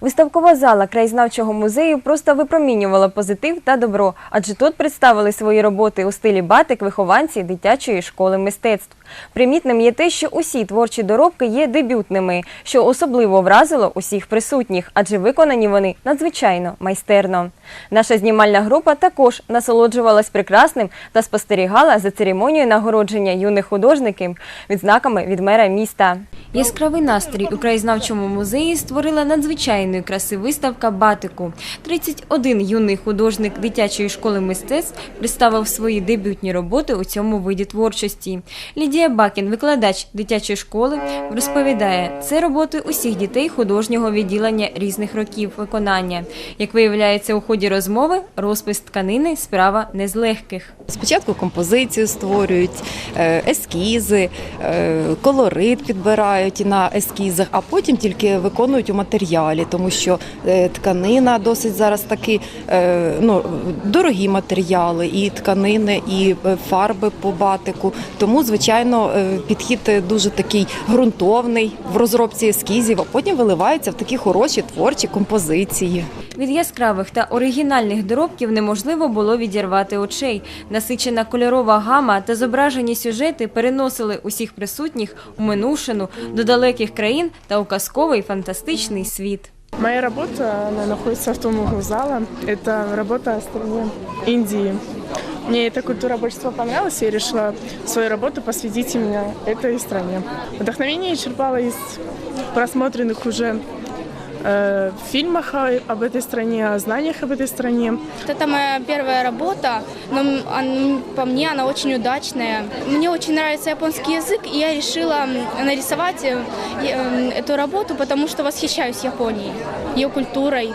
Виставкова зала краєзнавчого музею просто випромінювала позитив та добро, адже тут представили свої роботи у стилі батик вихованці дитячої школи мистецтв. Примітним є те, що усі творчі доробки є дебютними, що особливо вразило усіх присутніх, адже виконані вони надзвичайно майстерно. Наша знімальна група також насолоджувалась прекрасним та спостерігала за церемонією нагородження юних художників відзнаками від мера міста. Яскравий настрій у краєзнавчому музеї створила надзвичайної краси виставка батику. 31 юний художник дитячої школи мистецтв представив свої дебютні роботи у цьому виді творчості. Лідія Бакін, викладач дитячої школи, розповідає, це роботи усіх дітей художнього відділення різних років виконання. Як виявляється у ході розмови, розпис тканини справа не з легких. Спочатку композицію створюють, е, ескізи, е, колорит підбирають на ескізах, а потім тільки виконують у матеріалі, тому що е, тканина досить зараз такі е, ну, дорогі матеріали, і тканини, і е, фарби по батику. Тому, звичайно, підхід дуже такий ґрунтовний в розробці ескізів, а потім виливається в такі хороші творчі композиції. Від яскравих та оригінальних доробків неможливо було відірвати очей. Насичена кольорова гама та зображені сюжети переносили усіх присутніх у минувшину до далеких країн та у казковий фантастичний світ. Моя работа, она находится в том углу зала. Это работа о стране Индии. Мне эта культура больше всего понравилась, и я решила свою работу посвятить именно этой стране. Вдохновение я черпала из просмотренных уже э, фильмах о- об этой стране, о знаниях об этой стране. Это моя первая работа, но м, он- по мне она очень удачная. Мне очень нравится японский язык, и я решила м, нарисовать э, э, эту работу, потому что восхищаюсь Японией, ее культурой,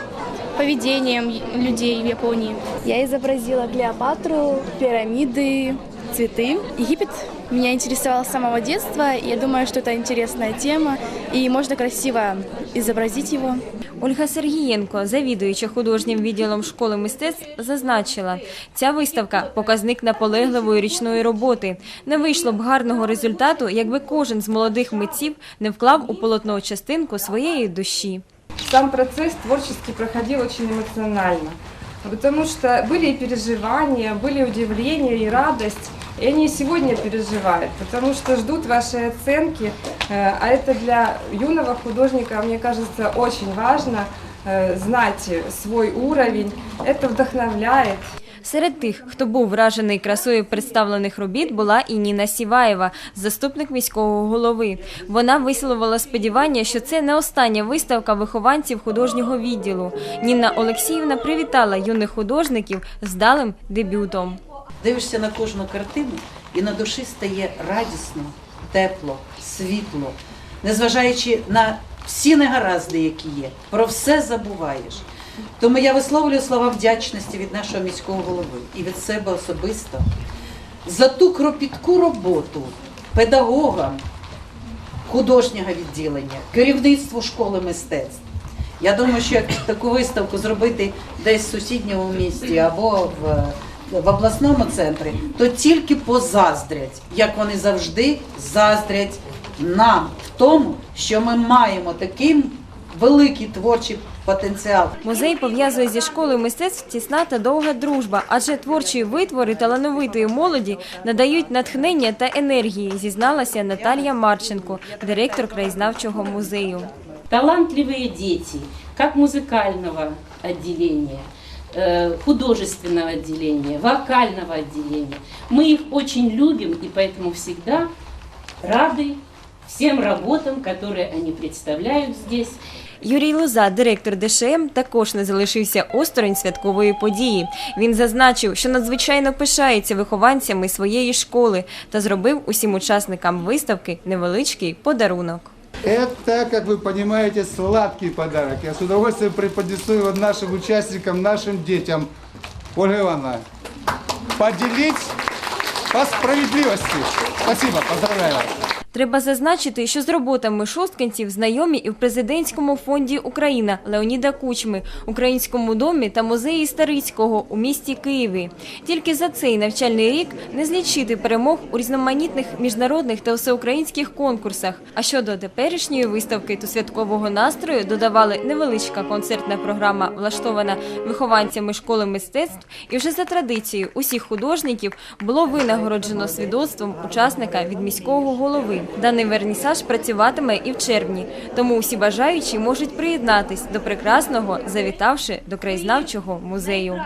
поведением людей в Японии. Я изобразила Клеопатру, пирамиды, цветы. Египет меня интересовал с самого детства. и Я думаю, что это интересная тема, и можно красиво изобразить его. Ольга Сергієнко, завідуюча художнім відділом школи мистецтв, зазначила, ця виставка показник наполегливої річної роботи. Не вийшло б гарного результату, якби кожен з молодих митців не вклав у полотно частинку своєї душі. Сам процесс творческий проходил очень эмоционально, потому что были и переживания, были удивления и радость, и они и сегодня переживают, потому что ждут вашей оценки, э, а это для юного художника, мне кажется, очень важно э, знать свой уровень, это вдохновляет. Серед тих, хто був вражений красою представлених робіт, була і Ніна Сіваєва, заступник міського голови. Вона висловила сподівання, що це не остання виставка вихованців художнього відділу. Ніна Олексіївна привітала юних художників з далим дебютом. Дивишся на кожну картину, і на душі стає радісно, тепло, світло, незважаючи на всі негаразди, які є, про все забуваєш. Тому я висловлюю слова вдячності від нашого міського голови і від себе особисто за ту кропітку роботу педагогам художнього відділення, керівництву школи мистецтв. Я думаю, що як таку виставку зробити десь в сусідньому місті або в, в обласному центрі, то тільки позаздрять, як вони завжди заздрять нам в тому, що ми маємо такий великий творчий потенціал. Музей пов'язує зі школою мистецтв тісна та довга дружба, адже творчі витвори талановитої молоді надають натхнення та енергії, зізналася Наталія Марченко, директор краєзнавчого музею. талантливые дети, как музыкального отделения, э, художественного отделения, вокального отделения. Мы их очень любим и поэтому всегда рады всем работам, которые они представляют здесь. Юрій Лоза, директор ДШМ, також не залишився осторонь святкової події. Він зазначив, що надзвичайно пишається вихованцями своєї школи та зробив усім учасникам виставки невеличкий подарунок. Это, как вы понимаете, сладкий подарок. Я с удовольствием преподнесу его нашим участникам, нашим детям. Ольга Ивановна, поделить по справедливости. Спасибо, поздравляю вас. Треба зазначити, що з роботами шосткинців знайомі і в президентському фонді Україна Леоніда Кучми, Українському домі та музеї Старицького у місті Києві. Тільки за цей навчальний рік не злічити перемог у різноманітних міжнародних та всеукраїнських конкурсах. А щодо теперішньої виставки то святкового настрою додавали невеличка концертна програма, влаштована вихованцями школи мистецтв. І вже за традицією усіх художників було винагороджено свідоцтвом учасника від міського голови. Даний вернісаж працюватиме і в червні, тому усі бажаючі можуть приєднатись до прекрасного, завітавши до краєзнавчого музею.